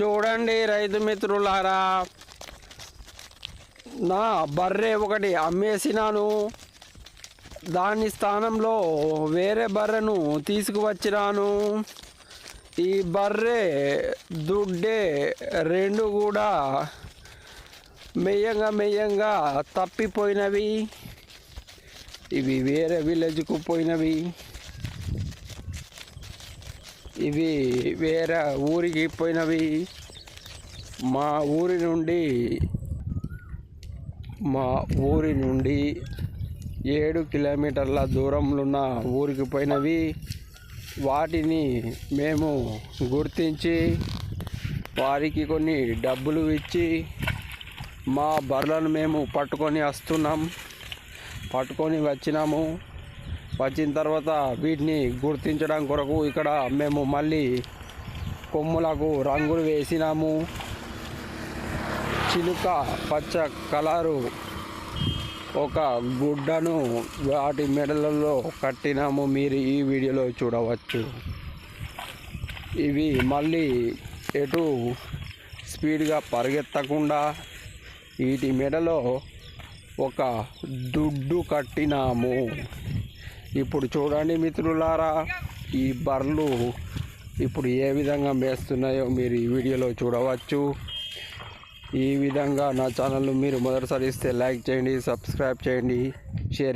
చూడండి రైతు మిత్రులారా. నా బర్రె ఒకటి అమ్మేసినాను. దాని స్థానంలో వేరే బర్రెను తీసుకువచ్చినాను. ఈ బర్రె దుడ్డే రెండు కూడా మెయ్యంగా మెయ్యంగా తప్పిపోయినవి. ఇవి వేరే విలేజ్కు పోయినవి. ఇవి వేరే ఊరికి పోయినవి. మా ఊరి నుండి మా ఊరి నుండి ఏడు కిలోమీటర్ల దూరంలో ఉన్న ఊరికి పోయినవి. వాటిని మేము గుర్తించి వారికి కొన్ని డబ్బులు ఇచ్చి మా బర్రెలను మేము పట్టుకొని వస్తున్నాం. పట్టుకొని వచ్చినాము. వచ్చిన తర్వాత వీటిని గుర్తించడం కొరకు ఇక్కడ మేము మళ్ళీ కొమ్ములకు రంగులు వేసినాము. చిలుక పచ్చ కలరు ఒక గుడ్డను వాటి మెడలలో కట్టినాము. మీరు ఈ వీడియోలో చూడవచ్చు. ఇవి మళ్ళీ ఎటు స్పీడ్గా పరిగెత్తకుండా వీటి మెడలో ఒక దుడ్డు కట్టినాము. ఇప్పుడు చూడండి మిత్రులారా ఈ బర్రెలు ఇప్పుడు ఏ విధంగా మేస్తున్నాయో మీరు ఈ వీడియోలో చూడవచ్చు. ఈ విధంగా నా ఛానల్ మీరు మొదటిసారి ఇస్తే లైక్ చేయండి సబ్స్క్రైబ్ చేయండి.